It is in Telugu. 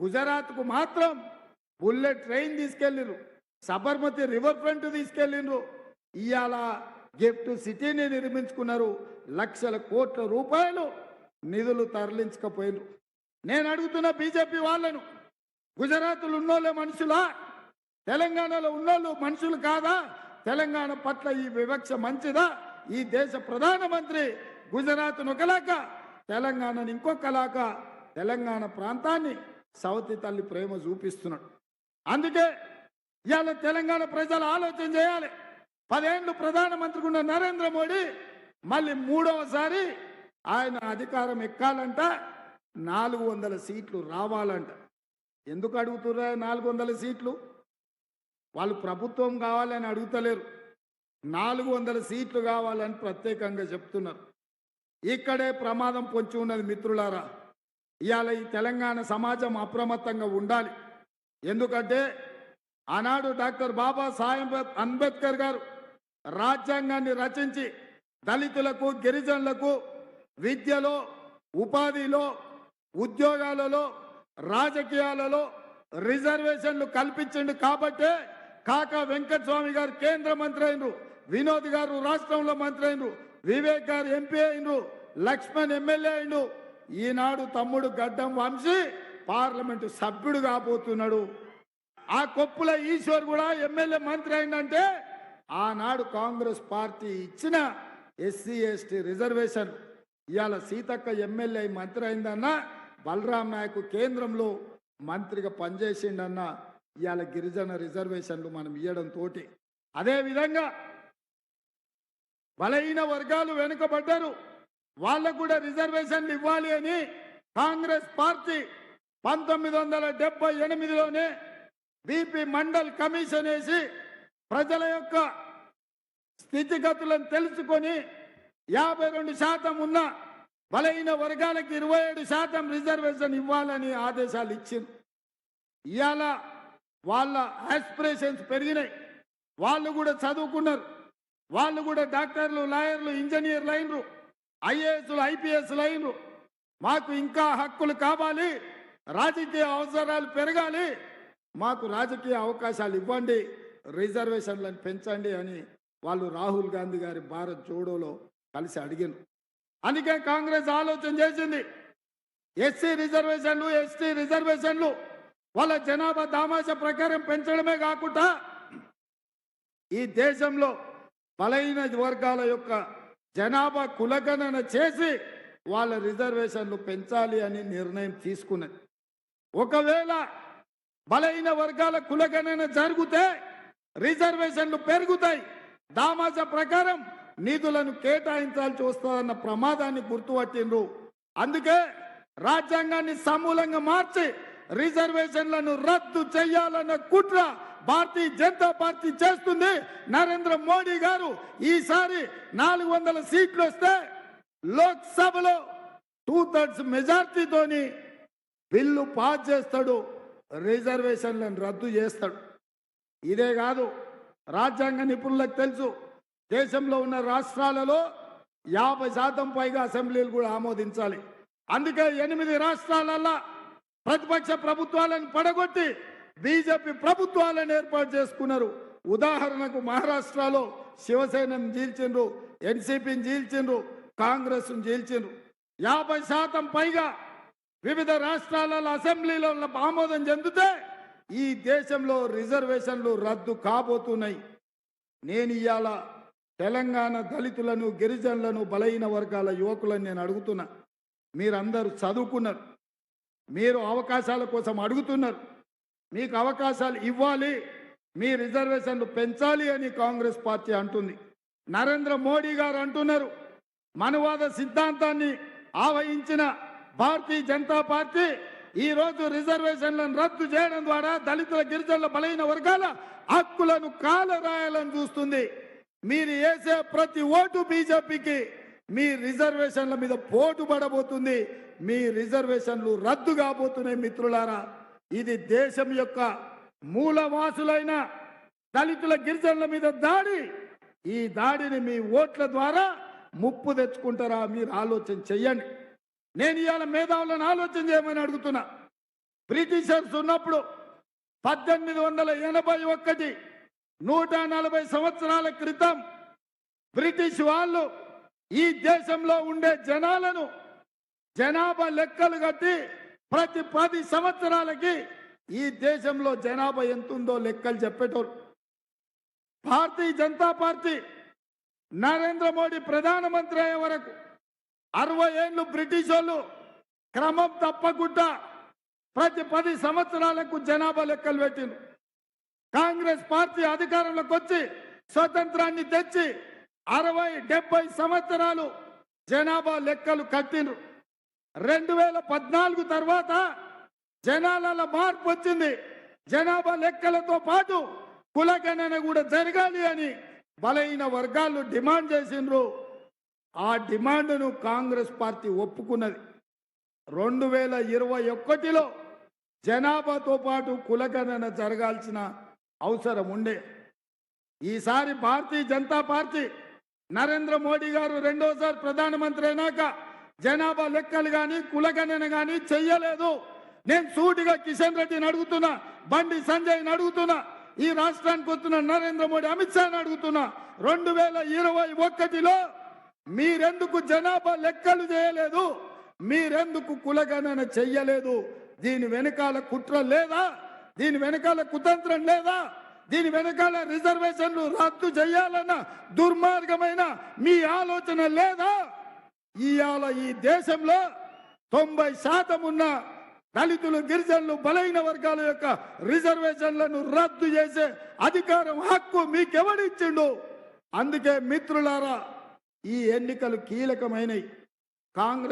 గుజరాత్కు మాత్రం బుల్లెట్ ట్రైన్ తీసుకెళ్ళిండ్రు. సబర్మతి రివర్ ఫ్రంట్ తీసుకెళ్ళిండ్రు. ఇవాళ గిఫ్ట్ సిటీని నిర్మించుకున్నారు. లక్షల కోట్ల రూపాయలు నిధులు తరలించకపోయినరు. నేను అడుగుతున్న బీజేపీ వాళ్ళను గుజరాత్లో ఉన్నోళ్ళే మనుషులా? తెలంగాణలో ఉన్నోళ్ళు మనుషులు కాదా? తెలంగాణ పట్ల ఈ వివక్ష మంచిదా? ఈ దేశ ప్రధానమంత్రి గుజరాత్ను ఒకలాక తెలంగాణను ఇంకొకలాక తెలంగాణ ప్రాంతాన్ని సవతి తల్లి ప్రేమ చూపిస్తున్నాడు. అందుకే ఇవాళ తెలంగాణ ప్రజలు ఆలోచన చేయాలి. పదేళ్ళు ప్రధానమంత్రి ఉన్న నరేంద్ర మోడీ మళ్ళీ మూడవసారి ఆయన అధికారం ఎక్కాలంట నాలుగు వందల సీట్లు రావాలంట. ఎందుకు అడుగుతుర్రా నాలుగు వందల సీట్లు? వాళ్ళు ప్రభుత్వం కావాలని అడుగుతలేరు. నాలుగు వందల సీట్లు కావాలని ప్రత్యేకంగా చెప్తున్నారు. ఇక్కడే ప్రమాదం పొంచి ఉన్నది మిత్రులారా ఇవాళ ఈ తెలంగాణ సమాజం అప్రమత్తంగా ఉండాలి. ఎందుకంటే ఆనాడు డాక్టర్ బాబా సాహెబ్ అంబేద్కర్ గారు రాజ్యాంగాన్ని రచించి దళితులకు గిరిజనులకు విద్యలో ఉపాధిలో ఉద్యోగాలలో రాజకీయాలలో రిజర్వేషన్లు కల్పించిండు కాబట్టే కాకా వెంకటస్వామి గారు కేంద్ర మంత్రి అయినరు వినోద్ గారు రాష్ట్రంలో మంత్రి అయినరు వివేక్ గారు ఎంపీ అయినరు లక్ష్మణ్ ఎమ్మెల్యే అయినరు ఈనాడు తమ్ముడు గడ్డం వంశీ పార్లమెంటు సభ్యుడు కాబోతున్నాడు. ఆ కొప్పుల ఈశ్వర్ కూడా ఎమ్మెల్యే మంత్రి అయిందంటే ఆనాడు కాంగ్రెస్ పార్టీ ఇచ్చిన ఎస్సీ ఎస్టీ రిజర్వేషన్ ఇవాళ సీతక్క ఎమ్మెల్యే మంత్రి అయిందన్న బలరాం నాయక్ కేంద్రంలో మంత్రిగా పనిచేసిండన్న ఇవాళ గిరిజన రిజర్వేషన్లు మనం ఇవ్వడం తోటి. అదేవిధంగా బలహీన వర్గాలు వెనుకబడ్డారు. వాళ్ళకు కూడా రిజర్వేషన్లు ఇవ్వాలి అని కాంగ్రెస్ పార్టీ పంతొమ్మిది వందల డెబ్బై ఎనిమిదిలోనే బీపీ మండల్ కమిషన్ వేసి ప్రజల యొక్క స్థితిగతులను తెలుసుకొని యాభై రెండు శాతం ఉన్న బలహీన వర్గాలకు ఇరవై ఏడు శాతం రిజర్వేషన్ ఇవ్వాలని ఆదేశాలు ఇచ్చింది. ఇవాళ వాళ్ళ ఆస్పిరేషన్స్ పెరిగినాయి. వాళ్ళు కూడా చదువుకున్నారు. వాళ్ళు కూడా డాక్టర్లు లాయర్లు ఇంజనీర్లు అయినరు ఐఏఎస్లు ఐపీఎస్లు లైన్ మాకు ఇంకా హక్కులు కావాలి. రాజకీయ అవసరాలు పెరగాలి. మాకు రాజకీయ అవకాశాలు ఇవ్వండి. రిజర్వేషన్లను పెంచండి అని వాళ్ళు రాహుల్ గాంధీ గారి భారత్ జోడోలో కలిసి అడిగాను అందుకే కాంగ్రెస్ ఆలోచన చేసింది. ఎస్సీ రిజర్వేషన్లు ఎస్టీ రిజర్వేషన్లు వాళ్ళ జనాభా దామాష ప్రకారం పెంచడమే కాకుండా ఈ దేశంలో బలైన వర్గాల యొక్క జనాభా కులగణన చేసి వాళ్ళ రిజర్వేషన్లు పెంచాలి అని నిర్ణయం తీసుకున్నది. ఒకవేళ బలహీన వర్గాల కులగణన జరిగితే రిజర్వేషన్లు పెరుగుతాయి. దామాస ప్రకారం నిధులను కేటాయించాల్సి వస్తుందన్న ప్రమాదాన్ని గుర్తుపట్టిండ్రు. అందుకే రాజ్యాంగాన్ని సమూలంగా మార్చి రిజర్వేషన్లను రద్దు చేయాలన్న కుట్ర భారతీయ జనతా పార్టీ చేస్తుంది. నరేంద్ర మోడీ గారు ఈసారి నాలుగు వందల సీట్లు వస్తే లోక్సభలో టూ థర్డ్స్ మెజార్టీతోని బిల్లు పాస్ చేస్తాడు. రిజర్వేషన్లను రద్దు చేస్తాడు. ఇదే కాదు రాజ్యాంగ నిపుణులకు తెలుసు దేశంలో ఉన్న రాష్ట్రాలలో యాభై శాతం పైగా అసెంబ్లీలు కూడా ఆమోదించాలి. అందుకే ఎనిమిది రాష్ట్రాలల్లో ప్రతిపక్ష ప్రభుత్వాలను పడగొట్టి బీజేపీ ప్రభుత్వాలను ఏర్పాటు చేసుకున్నారు. ఉదాహరణకు మహారాష్ట్రలో శివసేనను జీల్చిండ్రు ఎన్సీపీని జీల్చిండ్రు కాంగ్రెస్ను జీల్చిండ్రు యాభై శాతం పైగా వివిధ రాష్ట్రాలలో అసెంబ్లీలో ఆమోదం చెందితే ఈ దేశంలో రిజర్వేషన్లు రద్దు కాబోతున్నాయి. నేను ఇవాళ తెలంగాణ దళితులను గిరిజనులను బలహీన వర్గాల యువకులను నేను అడుగుతున్నా. మీరందరూ చదువుకున్నారు. మీరు అవకాశాల కోసం అడుగుతున్నారు. మీకు అవకాశాలు ఇవ్వాలి మీ రిజర్వేషన్లు పెంచాలి అని కాంగ్రెస్ పార్టీ అంటుంది. నరేంద్ర మోడీ గారు అంటున్నారు మనువాద సిద్ధాంతాన్ని ఆవహించిన భారతీయ జనతా పార్టీ ఈ రోజు రిజర్వేషన్లను రద్దు చేయడం ద్వారా దళితుల గిరిజనుల బలైన వర్గాల హక్కులను కాలరాయాలని చూస్తుంది. మీరు వేసే ప్రతి ఓటు బీజేపీకి మీ రిజర్వేషన్ల మీద పోటు పడబోతుంది. మీ రిజర్వేషన్లు రద్దు కాబోతున్నాయి మిత్రులారా. ఇది దేశం యొక్క మూలవాసులైన దళితుల గిరిజనుల మీద దాడి. ఈ దాడిని మీ ఓట్ల ద్వారా ముప్పు తెచ్చుకుంటారా మీరు ఆలోచన చెయ్యండి. నేను ఇవాళ మేధావులను ఆలోచన చేయమని అడుగుతున్నా. బ్రిటిషర్స్ ఉన్నప్పుడు పద్దెనిమిది వందల ఎనభై ఒకటి నూట నలభై సంవత్సరాల క్రితం బ్రిటిష్ వాళ్ళు ఈ దేశంలో ఉండే జనాలను జనాభా లెక్కలు కట్టి ప్రతి పది సంవత్సరాలకి ఈ దేశంలో జనాభా ఎంతుందో లెక్కలు చెప్పేటోరు భారతీయ జనతా పార్టీ నరేంద్ర మోడీ ప్రధానమంత్రి అయ్యే వరకు అరవై ఏళ్ళు బ్రిటిష్ వాళ్ళు క్రమం తప్పకుండా ప్రతి పది సంవత్సరాలకు జనాభా లెక్కలు పెట్టిండ్రు. కాంగ్రెస్ పార్టీ అధికారంలోకి వచ్చి స్వతంత్రాన్ని తెచ్చి అరవై డెబ్బై సంవత్సరాలు జనాభా లెక్కలు కట్టిండ్రు. రెండు వేల పద్నాలుగు తర్వాత జనాలలో మార్పు వచ్చింది. జనాభా లెక్కలతో పాటు కులగణన కూడా జరగాలి అని బలైన వర్గాలు డిమాండ్ చేసిండ్రు. ఆ డిమాండ్ను కాంగ్రెస్ పార్టీ ఒప్పుకున్నది. రెండు వేల ఇరవై ఒకటిలో జనాభాతో పాటు కులగణన జరగాల్సిన అవసరం ఉండే. ఈసారి భారతీయ జనతా పార్టీ నరేంద్ర మోడీ గారు రెండోసారి ప్రధానమంత్రి అయినాక జనాభా లెక్కలు కానీ కులగణన కానీ చెయ్యలేదు. నేను సూటిగా కిషన్ రెడ్డిని అడుగుతున్నా బండి సంజయ్ని అడుగుతున్నా ఈ రాష్ట్రానికి వస్తున్న నరేంద్ర మోడీ అమిత్ షాని అడుగుతున్నా. రెండు వేల ఇరవై ఒకటిలో మీరెందుకు జనాభా లెక్కలు చేయలేదు? మీరెందుకు కులగణన చెయ్యలేదు? దీని వెనకాల కుట్ర లేదా? దీని వెనకాల కుతంత్రం లేదా? దీని వెనకాల రిజర్వేషన్లు రద్దు చేయాలన్న దుర్మార్గమైన మీ ఆలోచన లేదా? ఇవాళ ఈ దేశంలో తొంభై శాతం ఉన్న దళితులు గిరిజనులు బలైన వర్గాల యొక్క రిజర్వేషన్లను రద్దు చేసే అధికారం హక్కు మీకెవడిచ్చిండు? అందుకే మిత్రులారా ఈ ఎన్నికలు కీలకమైనవి కాంగ్రెస్